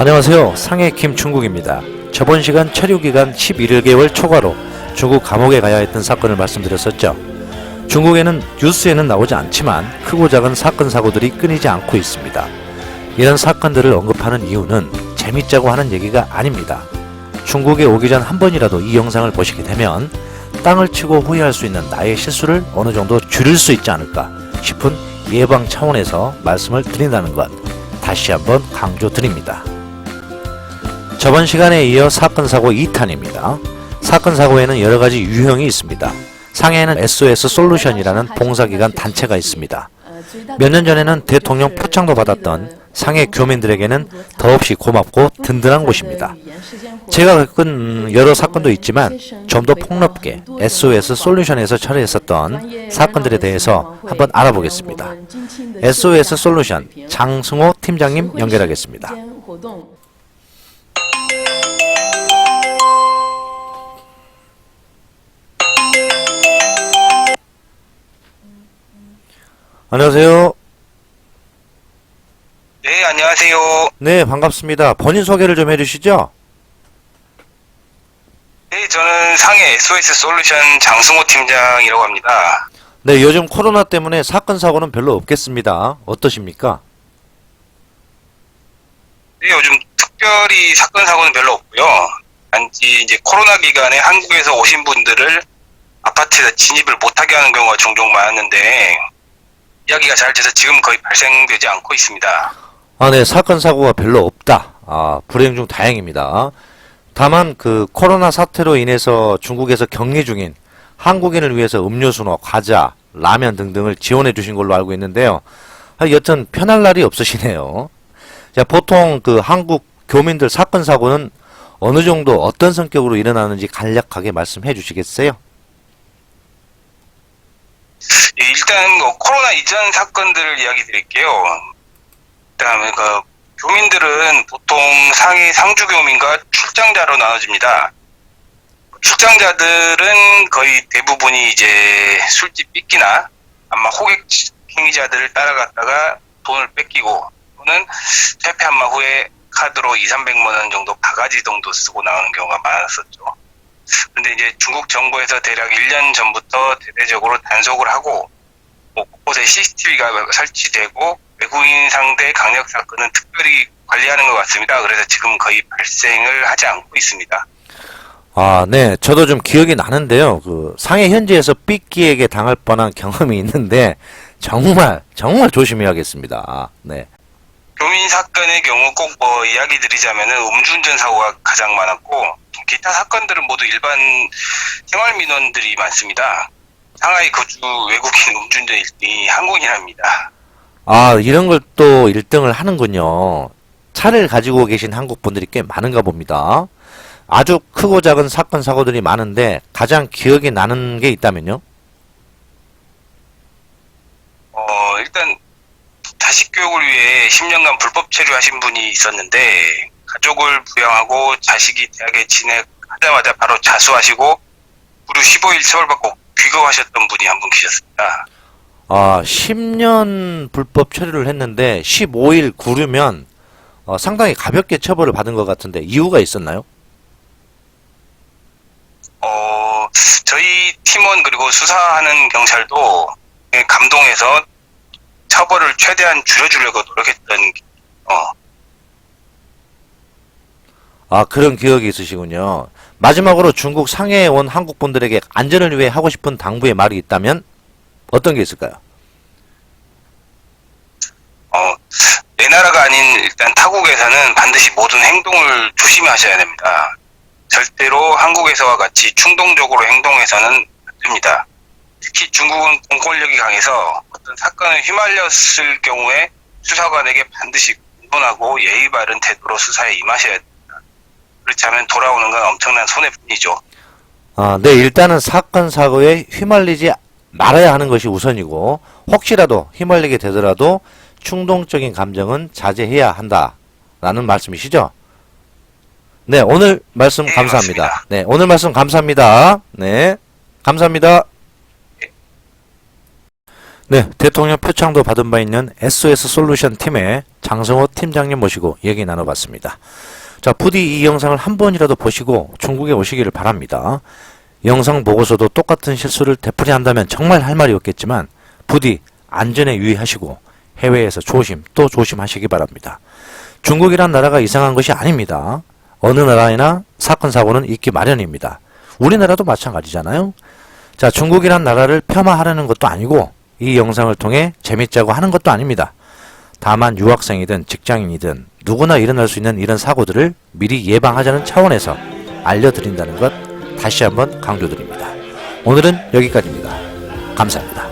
안녕하세요. 상해 김충국입니다. 저번 시간 체류 기간 11개월 초과로 중국 감옥에 가야 했던 사건을 말씀드렸었죠. 중국에는 뉴스에는 나오지 않지만 크고 작은 사건 사고들이 끊이지 않고 있습니다. 이런 사건들을 언급하는 이유는 재밌자고 하는 얘기가 아닙니다. 중국에 오기 전 한 번이라도 이 영상을 보시게 되면 땅을 치고 후회할 수 있는 나의 실수를 어느 정도 줄일 수 있지 않을까 싶은 예방 차원에서 말씀을 드린다는 것 다시 한번 강조드립니다. 저번 시간에 이어 사건 사고 2탄입니다. 사건 사고에는 여러 가지 유형이 있습니다. 상해에는 SOS 솔루션이라는 봉사기관 단체가 있습니다. 몇 년 전에는 대통령 표창도 받았던 상해 교민들에게는 더없이 고맙고 든든한 곳입니다. 제가 겪은 여러 사건도 있지만 좀 더 폭넓게 SOS 솔루션에서 처리했었던 사건들에 대해서 한번 알아보겠습니다. SOS 솔루션 장승호 팀장님 연결하겠습니다. 안녕하세요. 네, 안녕하세요. 네, 반갑습니다. 본인 소개를 좀 해주시죠. 네, 저는 상해 SOS 솔루션 장승호 팀장이라고 합니다. 네, 요즘 코로나 때문에 사건 사고는 별로 없겠습니다. 어떠십니까? 네, 요즘 특별히 사건 사고는 별로 없고요. 단지 이제 코로나 기간에 한국에서 오신 분들을 아파트에 진입을 못하게 하는 경우가 종종 많았는데 이야기가 잘 돼서 지금 거의 발생되지 않고 있습니다. 아, 네, 사건 사고가 별로 없다. 아, 불행 중 다행입니다. 다만 그 코로나 사태로 인해서 중국에서 격리 중인 한국인을 위해서 음료수나 과자, 라면 등등을 지원해 주신 걸로 알고 있는데요. 아, 여튼 편할 날이 없으시네요. 자, 보통 그 한국 교민들 사건 사고는 어느 정도 어떤 성격으로 일어나는지 간략하게 말씀해 주시겠어요? 예, 일단 뭐 코로나 이전 사건들을 이야기 드릴게요. 일단 그 교민들은 보통 상해 상주 교민과 출장자로 나눠집니다. 출장자들은 거의 대부분이 이제 술집 삐끼나 아마 호객 행위자들을 따라갔다가 돈을 뺏기고 또는 퇴폐 한 마 후에 카드로 2, 300만 원 정도 바가지 정도 쓰고 나오는 경우가 많았었죠. 근데 이제 중국 정부에서 대략 1년 전부터 대대적으로 단속을 하고 뭐 곳곳에 CCTV가 설치되고 외국인 상대 강력 사건은 특별히 관리하는 것 같습니다. 그래서 지금 거의 발생을 하지 않고 있습니다. 아, 네. 저도 좀 기억이 나는데요. 그 상해 현지에서 삐끼에게 당할 뻔한 경험이 있는데 정말 정말 조심해야겠습니다. 네. 교민 사건의 경우 꼭 뭐 이야기 드리자면은 음주운전 사고가 가장 많았고 기타 사건들은 모두 일반 생활 민원들이 많습니다. 상하이 거주 외국인 음주운전 1등이 한국인입니다. 아, 이런 걸 또 1등을 하는군요. 차를 가지고 계신 한국 분들이 꽤 많은가 봅니다. 아주 크고 작은 사건 사고들이 많은데 가장 기억에 나는 게 있다면요? 어, 일단 교육을 위해 10년간 불법 체류하신 분이 있었는데 가족을 부양하고 자식이 대학에 진학하자마자 바로 자수하시고 무려 15일 처벌받고 귀국하셨던 분이 한 분 계셨습니다. 아, 10년 불법 처리를 했는데 15일 구르면 어, 상당히 가볍게 처벌을 받은 것 같은데 이유가 있었나요? 어, 저희 팀원 그리고 수사하는 경찰도 감동해서 처벌을 최대한 줄여주려고 노력했던 어, 아, 그런 기억이 있으시군요. 마지막으로 중국 상해에 온 한국 분들에게 안전을 위해 하고 싶은 당부의 말이 있다면 어떤 게 있을까요? 어, 내 나라가 아닌 일단 타국에서는 반드시 모든 행동을 조심하셔야 됩니다. 절대로 한국에서와 같이 충동적으로 행동해서는 안 됩니다. 특히 중국은 공권력이 강해서 어떤 사건에 휘말렸을 경우에 수사관에게 반드시 공론하고 예의 바른 태도로 수사에 임하셔야 됩니다. 그렇지 않으면 돌아오는 건 엄청난 손해뿐이죠. 아, 네, 일단은 사건 사고에 휘말리지 말아야 하는 것이 우선이고 혹시라도 휘말리게 되더라도 충동적인 감정은 자제해야 한다라는 말씀이시죠? 네, 오늘 말씀 네, 감사합니다. 맞습니다. 네, 오늘 말씀 감사합니다. 네, 감사합니다. 네, 대통령 표창도 받은 바 있는 SOS 솔루션 팀의 장성호 팀장님 모시고 얘기 나눠봤습니다. 자, 부디 이 영상을 한 번이라도 보시고 중국에 오시기를 바랍니다. 영상 보고서도 똑같은 실수를 되풀이한다면 정말 할 말이 없겠지만 부디 안전에 유의하시고 해외에서 조심 또 조심하시기 바랍니다. 중국이란 나라가 이상한 것이 아닙니다. 어느 나라에나 사건 사고는 있기 마련입니다. 우리나라도 마찬가지잖아요. 자, 중국이란 나라를 폄하하려는 것도 아니고 이 영상을 통해 재밌자고 하는 것도 아닙니다. 다만 유학생이든 직장인이든 누구나 일어날 수 있는 이런 사고들을 미리 예방하자는 차원에서 알려드린다는 것 다시 한번 강조드립니다. 오늘은 여기까지입니다. 감사합니다.